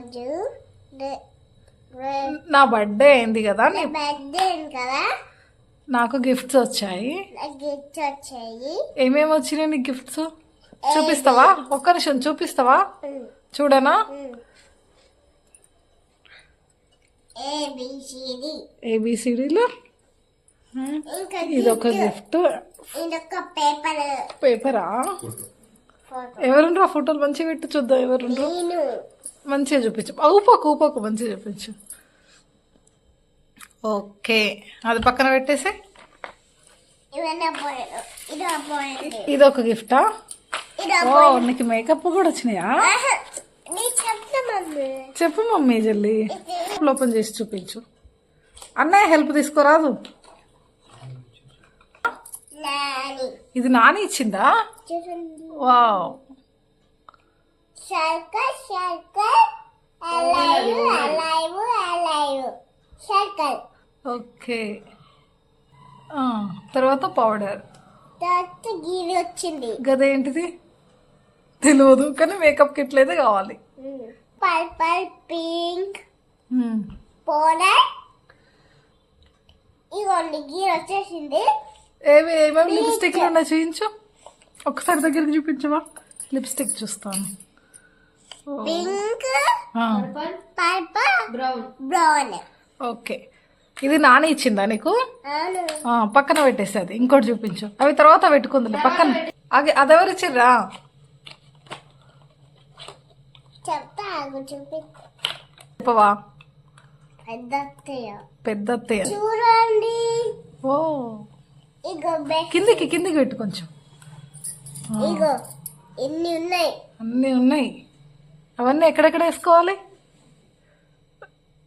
రోజు నా బర్త్డే అయింది కదా నా బర్త్డే కదా. నాకు గిఫ్ట్స్ వచ్చాయి. గిఫ్ట్స్ వచ్చాయి. ఏమేమి వచ్చినాయి నీకు గిఫ్ట్స్? చూపిస్తావా? ఒక్క నిమిషం చూపిస్తావా? చూడనా? ఏబిసిడీలు ఇదొక గిఫ్ట్. పేపర్. పేపరా? ఎవరుండ్రు ఆ ఫోటోలు? మంచిగా పెట్టి చూద్దాం ఎవరుండ్రు. మంచిగా చూపించు. ఊపకు ఊపకు మంచిగా చూపించు. ఓకే. అది పక్కన పెట్టేసి. ఇది ఒక గిఫ్టా? ఓ నీకు మేకప్ కూడా వచ్చినాయా? చెప్పు మమ్మీ జల్లి. ఓపెన్ చేసి చూపించు. అన్నయ్య హెల్ప్ తీసుకోరాదు. ఇది నాని ఇచ్చిందా? Wow. Circle circle alive alive alive circle okay తర్వాత పౌడర్ తర్వాత గీరి వచ్చింది. గదేంటిది తెలియదు కానీ మేకప్ కిట్ అయితే కావాలి. Purple pink. పౌడర్ ఇగోండి గీరి వచ్చేసింది. ఏవి ఏమేమి లిప్స్టిక్లు ఉన్నాయి చూపించు ఒకసారి దగ్గరికి చూపించవా లిప్స్టిక్ చూస్తాను. పింక్ ఆ, పర్పల్? బ్రౌన్. బ్రౌన్. ఓకే. ఇది నాని ఇచ్చిందా నీకు? పక్కన పెట్టేసి అది. ఇంకోటి చూపించు. అవి తర్వాత పెట్టుకుందిలే పక్కన. అది అదెవరు ఇచ్చిర్రా? చెప్పవా? పెద్ద చూడండి. ఓ. కిందికి కిందికి పెట్టు కొంచెం. ఇగో ఇన్ని ఉన్నాయి. అన్నీ ఉన్నాయి. అవన్నీ ఎక్కడెక్కడ వేసుకోవాలి?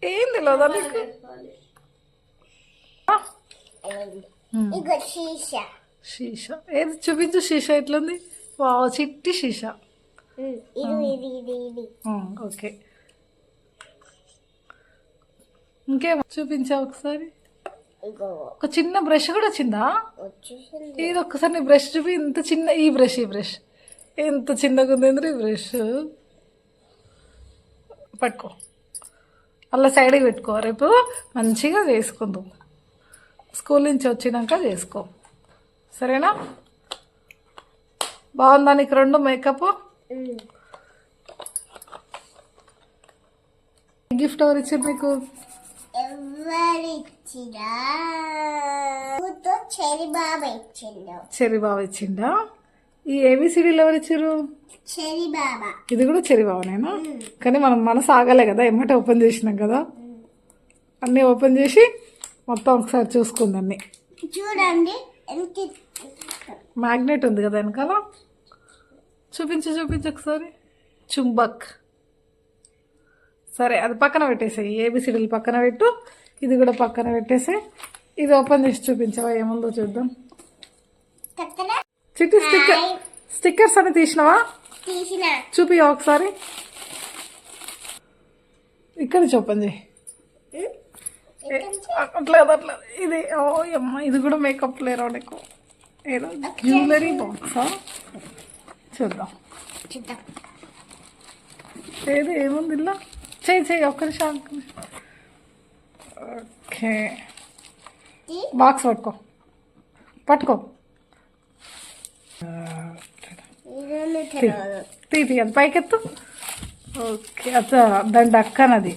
ఏం తెలియదా నీకు? షీషా. ఏది చూపించు షీషా ఎట్లుంది? వావ్ చిట్టి షీషా. ఓకే. ఇంకేం చూపించా ఒకసారి? ఒక చిన్న బ్రష్ కూడా వచ్చిందా? ఇది ఒక్కసారి నీ బ్రష్ చూపి ఇంత చిన్న ఈ బ్రష్ ఈ బ్రష్. ఎంత చిన్నగా ఉంది ఈ బ్రష్? పట్టుకో. అలా సైడ్కి పెట్టుకో. రేపు మంచిగా చేసుకుందాం. స్కూల్ నుంచి వచ్చినాక చేసుకో. సరేనా? బాగుందా నీకు రెండు మేకప్. గిఫ్ట్ ఎవరు ఇచ్చారు కూతో చెరి బాబా ఇచ్చిండా? ఈ ఏబిసిడీలు ఎవరు ఇచ్చారు? ఇది కూడా చెరి బావనేనా కానీ మనం మనసు ఆగలే కదా ఎమ్మటే ఓపెన్ చేసినాం కదా. అన్నీ ఓపెన్ చేసి మొత్తం ఒకసారి చూసుకుంది అన్ని. చూడండి మ్యాగ్నెట్ ఉంది కదా వెనకాల? చూపించు చూపించు ఒకసారి. చుంబక్. సరే అది పక్కన పెట్టేసాయి. ఏబిసిడీలు పక్కన పెట్టు. ఇది కూడా పక్కన పెట్టేసి ఇది ఓపెన్ చేసి చూపించవా? ఏముందో చూద్దాం. చిట్టి స్టిక్కర్ స్టిక్కర్స్ అని తీసినావా? తీసిన. చూపి ఒకసారి. ఇక్కడ ఏ, అట్లేదు అట్లా ఇది ఓ అమ్మ ఇది కూడా మేకప్ లేరా నీకు. ఏదో జ్యువెలరీ బాక్సా చూద్దాం. చూద్దాం. ఏది ఏముంది ఇలా చేయి చేయి ఒక్క నిమిషం. ఓకే బాక్స్ పట్టుకో. పట్టుకో. ఇదేమి తెలియదు తీ తీ అది పైకెత్తు. ఓకే అచ్చా దాని డక్కనది.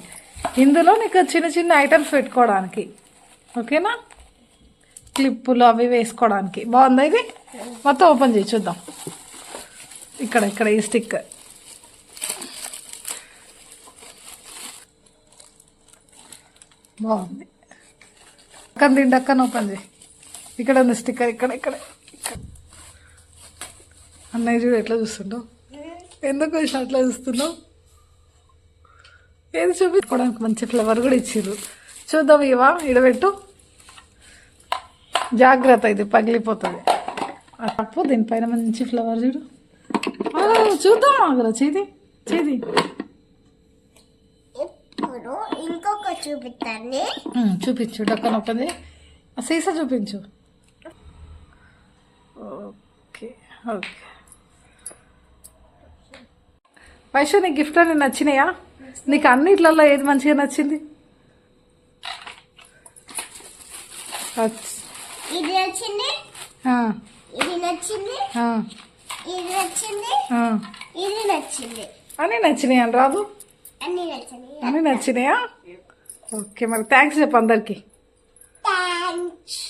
ఇందులో నీకు చిన్న చిన్న ఐటమ్స్ పెట్టుకోవడానికి. ఓకేనా? క్లిప్పులు అవి వేసుకోవడానికి. బాగుందా ఇది? మొత్తం ఓపెన్ చేయి చూద్దాం. ఇక్కడ ఇక్కడ ఈ స్టిక్. బాగుంది. అక్కడ దీని డక్కన ఓపెన్ చేయి. ఇక్కడ ఉంది స్టిక్కర్ ఇక్కడ ఇక్కడ. అన్నయ్య చూడు ఎట్లా చూస్తుండవు ఎందుకు వచ్చిన అట్లా చూస్తున్నావు? ఏది చూపించుకోవడానికి మంచి ఫ్లవర్ కూడా ఇచ్చిర్రు. చూద్దాం ఇవా ఇడబెట్టు. జాగ్రత్త ఇది పగిలిపోతుంది. ఆ తప్పు దీనిపైన మంచి ఫ్లవర్ చూడు. చూద్దాం ఆగరా చేది చేది. ఇంకొక చూపించు డక్క నొప్పది ఆ సీసా చూపించు. Okay okay. వైషు నీ గిఫ్ట్ అని నచ్చినాయా? నీకు అన్నిట్లలో ఏది మంచిగా నచ్చింది. ఇది నచ్చింది? ఇది నచ్చింది? ఇది నచ్చింది. ఇది నచ్చింది. అన్నీ నచ్చినాయి అని రాదు? అన్ని నచ్చినాయా. ఓకే మరి థ్యాంక్స్ చెప్పు అందరికి. థ్యాంక్స్